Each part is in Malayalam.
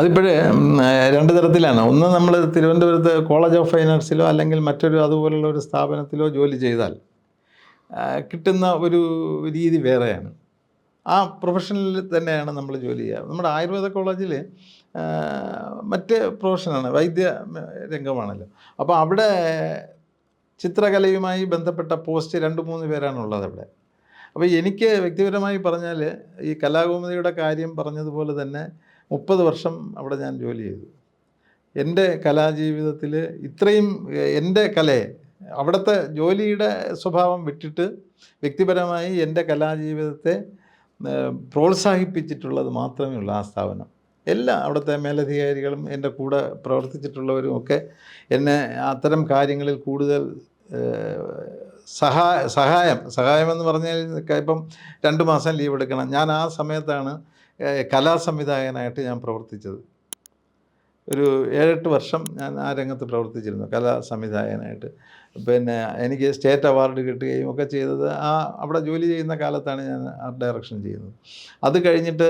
അതിപ്പോഴേ രണ്ട് തരത്തിലാണ്. ഒന്ന് നമ്മൾ തിരുവനന്തപുരത്ത് കോളേജ് ഓഫ് ഫൈൻ ആർട്സിലോ അല്ലെങ്കിൽ മറ്റൊരു അതുപോലുള്ള ഒരു സ്ഥാപനത്തിലോ ജോലി ചെയ്താൽ കിട്ടുന്ന ഒരു രീതി വേറെയാണ്. ആ പ്രൊഫഷനിൽ തന്നെയാണ് നമ്മൾ ജോലി ചെയ്യുക. നമ്മുടെ ആയുർവേദ കോളേജിൽ മറ്റ് പ്രൊഫഷനാണ് വൈദ്യ രംഗമാണല്ലോ. അപ്പോൾ അവിടെ ചിത്രകലയുമായി ബന്ധപ്പെട്ട പോസ്റ്റ് രണ്ട് മൂന്ന് പേരാണുള്ളത് അവിടെ. അപ്പോൾ എനിക്ക് വ്യക്തിപരമായി പറഞ്ഞാൽ ഈ കലാകൗമുദിയുടെ കാര്യം പറഞ്ഞതുപോലെ തന്നെ മുപ്പത് വർഷം അവിടെ ഞാൻ ജോലി ചെയ്തു. എന്റെ കലാജീവിതത്തിൽ ഇത്രയും എന്റെ കലയെ അവിടുത്തെ ജോലിയുടെ സ്വഭാവം വിട്ടിട്ട് വ്യക്തിപരമായി എന്റെ കലാജീവിതത്തെ പ്രോത്സാഹിപ്പിച്ചിട്ടുള്ളത് മാത്രമേ ഉള്ളൂ ആ സ്ഥാപനം. എല്ലാ അവിടുത്തെ മേലധികാരികളും എന്റെ കൂടെ പ്രവർത്തിച്ചിട്ടുള്ളവരും ഒക്കെ എന്നെ അത്തരം കാര്യങ്ങളിൽ കൂടുതൽ സഹായ സഹായം സഹായമെന്ന് പറഞ്ഞാൽ ഇപ്പം രണ്ട് മാസം ലീവ് എടുക്കണം. ഞാൻ ആ സമയത്താണ് ഏഹ്, കലാസംവിധായകനായിട്ട് ഞാൻ പ്രവർത്തിച്ചത്. ഒരു ഏഴെട്ട് വർഷം ഞാൻ ആ രംഗത്ത് പ്രവർത്തിച്ചിരുന്നു കലാ സംവിധായകനായിട്ട് പിന്നെ എനിക്ക് സ്റ്റേറ്റ് അവാർഡ് കിട്ടുകയും ഒക്കെ ചെയ്തത് ആ അവിടെ ജോലി ചെയ്യുന്ന കാലത്താണ് ഞാൻ ആർട്ട് ഡയറക്ഷൻ ചെയ്യുന്നത്. അത് കഴിഞ്ഞിട്ട്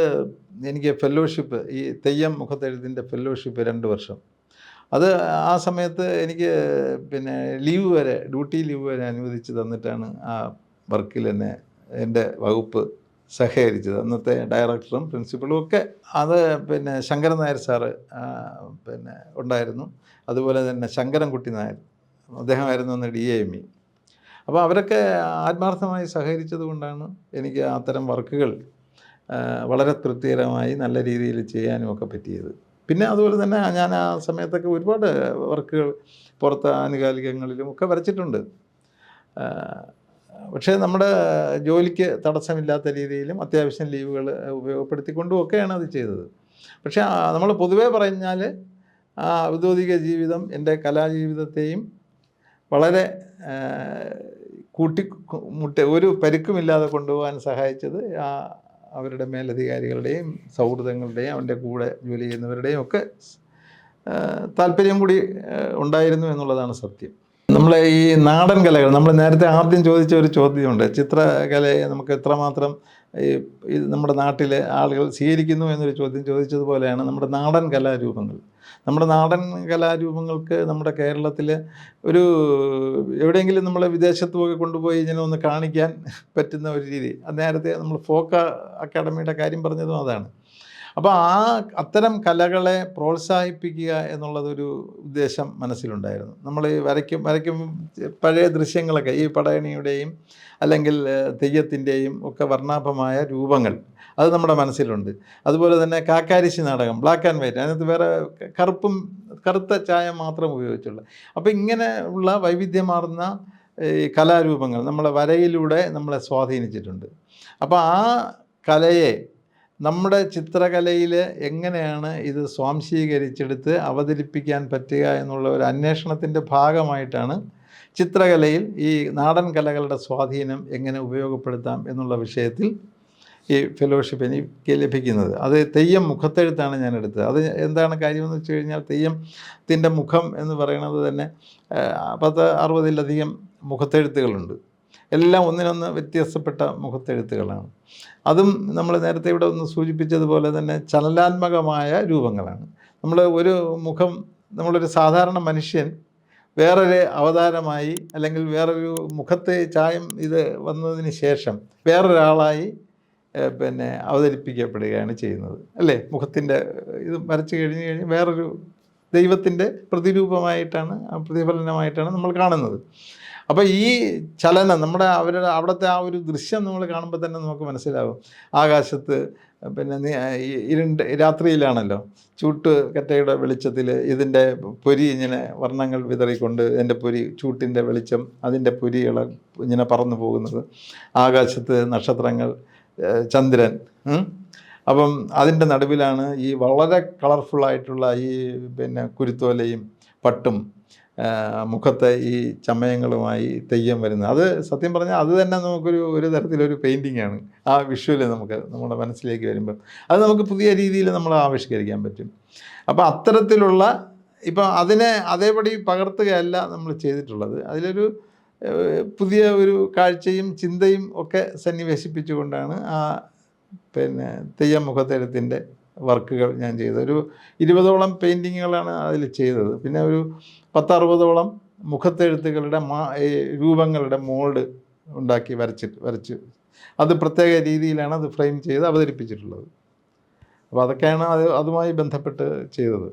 എനിക്ക് ഫെല്ലോഷിപ്പ് ഈ തെയ്യം മുഖത്തെഴുത്തിന്റെ ഫെല്ലോഷിപ്പ് രണ്ട് വർഷം. അത് ആ സമയത്ത് എനിക്ക് പിന്നെ ലീവ് വരെ ഡ്യൂട്ടി ലീവ് വരെ അനുവദിച്ച് തന്നിട്ടാണ് ആ വർക്കിൽ എന്നെ എന്റെ വകുപ്പ് സഹകരിച്ചത്. അന്നത്തെ ഡയറക്ടറും പ്രിൻസിപ്പളും ഒക്കെ അത് പിന്നെ ശങ്കരൻ നായർ സാറ് പിന്നെ ഉണ്ടായിരുന്നു. അതുപോലെ തന്നെ ശങ്കരൻകുട്ടി നായർ അദ്ദേഹമായിരുന്നു അന്ന് ഡി എം ഇ അപ്പോൾ അവരൊക്കെ ആത്മാർത്ഥമായി സഹകരിച്ചത് കൊണ്ടാണ് എനിക്ക് അത്തരം വർക്കുകൾ വളരെ തൃപ്തികരമായി നല്ല രീതിയിൽ ചെയ്യാനും ഒക്കെ പറ്റിയത്. പിന്നെ അതുപോലെ തന്നെ ഞാൻ ആ സമയത്തൊക്കെ ഒരുപാട് വർക്കുകൾ പുറത്ത് ആനുകാലികങ്ങളിലും ഒക്കെ വരച്ചിട്ടുണ്ട്. പക്ഷേ നമ്മുടെ ജോലിക്ക് തടസ്സമില്ലാത്ത രീതിയിലും അത്യാവശ്യം ലീവുകൾ ഉപയോഗപ്പെടുത്തിക്കൊണ്ടും ഒക്കെയാണ് അത് ചെയ്തത്. പക്ഷേ നമ്മൾ പൊതുവേ പറഞ്ഞാൽ ആ ഔദ്യോഗിക ജീവിതം എന്റെ കലാജീവിതത്തെയും വളരെ കൂട്ടി മുട്ട ഒരു പരുക്കുമില്ലാതെ കൊണ്ടുപോകാൻ സഹായിച്ചത് ആ അവരുടെ മേലധികാരികളുടെയും സൗഹൃദങ്ങളുടെയും അവന്റെ കൂടെ ജോലി ചെയ്യുന്നവരുടെയും ഒക്കെ താല്പര്യം കൂടി ഉണ്ടായിരുന്നു എന്നുള്ളതാണ് സത്യം. നമ്മളെ ഈ നാടൻ കലകൾ നമ്മൾ നേരത്തെ ആദ്യം ചോദിച്ച ഒരു ചോദ്യമുണ്ട്. ചിത്രകലയെ നമുക്ക് എത്രമാത്രം ഈ നമ്മുടെ നാട്ടിലെ ആളുകൾ സ്വീകരിക്കുന്നു എന്നൊരു ചോദ്യം ചോദിച്ചതുപോലെയാണ് നമ്മുടെ നാടൻ കലാരൂപങ്ങൾ. നമ്മുടെ നാടൻ കലാരൂപങ്ങൾക്ക് നമ്മുടെ കേരളത്തിൽ ഒരു എവിടെയെങ്കിലും നമ്മളെ പോയി കൊണ്ടുപോയി ഇങ്ങനെ ഒന്ന് കാണിക്കാൻ പറ്റുന്ന ഒരു രീതി. നേരത്തെ നമ്മൾ ഫോക്ക അക്കാഡമിയുടെ കാര്യം പറഞ്ഞതും അതാണ്. അപ്പോൾ ആ അത്തരം കലകളെ പ്രോത്സാഹിപ്പിക്കുക എന്നുള്ളതൊരു ഉദ്ദേശം മനസ്സിലുണ്ടായിരുന്നു. നമ്മൾ വരയ്ക്കും വരയ്ക്കും പഴയ ദൃശ്യങ്ങളൊക്കെ ഈ പടയണിയുടെയും അല്ലെങ്കിൽ തെയ്യത്തിന്റെയും ഒക്കെ വർണാഭമായ രൂപങ്ങൾ അത് നമ്മുടെ മനസ്സിലുണ്ട്. അതുപോലെ തന്നെ കാക്കാരിശി നാടകം ബ്ലാക്ക് ആൻഡ് വൈറ്റ് അതിനകത്ത് വേറെ കറുപ്പും കറുത്ത ചായ മാത്രം ഉപയോഗിച്ചുള്ള. അപ്പോൾ ഇങ്ങനെ ഉള്ള വൈവിധ്യമാർന്ന ഈ കലാരൂപങ്ങൾ നമ്മളെ വരയിലൂടെ നമ്മളെ സ്വാധീനിച്ചിട്ടുണ്ട്. അപ്പോൾ ആ കലയെ നമ്മുടെ ചിത്രകലയിൽ എങ്ങനെയാണ് ഇത് സ്വാംശീകരിച്ചെടുത്ത് അവതരിപ്പിക്കാൻ പറ്റുക എന്നുള്ള ഒരു അന്വേഷണത്തിന്റെ ഭാഗമായിട്ടാണ് ചിത്രകലയിൽ ഈ നാടൻ കലകളുടെ സ്വാധീനം എങ്ങനെ ഉപയോഗപ്പെടുത്താം എന്നുള്ള വിഷയത്തിൽ ഈ ഫെലോഷിപ്പ് എനിക്ക് ലഭിക്കുന്നത്. അത് തെയ്യം മുഖത്തെഴുത്താണ് ഞാൻ എടുത്തത്. അത് എന്താണ് കാര്യമെന്ന് വെച്ച് കഴിഞ്ഞാൽ തെയ്യത്തിന്റെ മുഖം എന്ന് പറയുന്നത് തന്നെ പത്ത് അറുപതിലധികം മുഖത്തെഴുത്തുകളുണ്ട്. എല്ലാം ഒന്നിനൊന്ന് വ്യത്യാസപ്പെട്ട മുഖത്തെഴുത്തുകളാണ്. അതും നമ്മൾ നേരത്തെ ഇവിടെ ഒന്ന് സൂചിപ്പിച്ചതുപോലെ തന്നെ ചലനാത്മകമായ രൂപങ്ങളാണ്. നമ്മൾ ഒരു മുഖം നമ്മളൊരു സാധാരണ മനുഷ്യൻ വേറൊരു അവതാരമായി അല്ലെങ്കിൽ വേറൊരു മുഖത്തെ ചായം ഇത് വന്നതിന് ശേഷം വേറൊരാളായി പിന്നെ അവതരിപ്പിക്കപ്പെടുകയാണ് ചെയ്യുന്നത്. അല്ലേ? മുഖത്തിന്റെ ഇത് വരച്ചു കഴിഞ്ഞ് കഴിഞ്ഞ് വേറൊരു ദൈവത്തിന്റെ പ്രതിരൂപമായിട്ടാണ് പ്രതിഫലനമായിട്ടാണ് നമ്മൾ കാണുന്നത്. അപ്പോൾ ഈ ചലനം നമ്മുടെ അവരുടെ അവിടുത്തെ ആ ഒരു ദൃശ്യം നമ്മൾ കാണുമ്പോൾ തന്നെ നമുക്ക് മനസ്സിലാവും. ആകാശത്ത് പിന്നെ ഇരുണ്ട് രാത്രിയിലാണല്ലോ. ചൂട്ട് കറ്റയുടെ വെളിച്ചത്തിൽ ഇതിന്റെ പൊരി ഇങ്ങനെ വർണങ്ങൾ വിതറിക്കൊണ്ട് എന്റെ പൊരി ചൂട്ടിന്റെ വെളിച്ചം അതിന്റെ പൊരികൾ ഇങ്ങനെ പറന്നു പോകുന്നത്. ആകാശത്ത് നക്ഷത്രങ്ങൾ ചന്ദ്രൻ അപ്പം അതിന്റെ നടുവിലാണ് ഈ വളരെ കളർഫുള്ളായിട്ടുള്ള ഈ പിന്നെ കുരുത്തോലയും പട്ടും മുഖത്തെ ഈ ചമയങ്ങളുമായി തെയ്യം വരുന്നത്. അത് സത്യം പറഞ്ഞാൽ അത് തന്നെ നമുക്കൊരു ഒരു തരത്തിലൊരു പെയിന്റിംഗ് ആണ് ആ വിഷ്വൽ നമുക്ക് നമ്മുടെ മനസ്സിലേക്ക് വരുമ്പോൾ അത് നമുക്ക് പുതിയ രീതിയിൽ നമ്മൾ ആവിഷ്കരിക്കാൻ പറ്റും. അപ്പോൾ അത്തരത്തിലുള്ള ഇപ്പം അതിനെ അതേപടി പകർത്തുകയല്ല നമ്മൾ ചെയ്തിട്ടുള്ളത്. അതിലൊരു പുതിയ ഒരു കാഴ്ചയും ചിന്തയും ഒക്കെ സന്നിവേശിപ്പിച്ചുകൊണ്ടാണ് ആ പിന്നെ തെയ്യം മുഖത്തെഴുത്തിന്റെ വർക്കുകൾ ഞാൻ ചെയ്തത് ഒരു ഇരുപതോളം പെയിന്റിങ്ങുകളാണ് അതിൽ ചെയ്തത്. പിന്നെ ഒരു പത്തറുപതോളം മുഖത്തെഴുത്തുകളുടെ മാ രൂപങ്ങളുടെ മോൾഡ് ഉണ്ടാക്കി വരച്ചിട്ട് വരച്ച്. അത് പ്രത്യേക രീതിയിലാണ് അത് ഫ്രെയിം ചെയ്ത് അവതരിപ്പിച്ചിട്ടുള്ളത്. അപ്പോൾ അതൊക്കെയാണ് അത് അതുമായി ബന്ധപ്പെട്ട് ചെയ്തത്.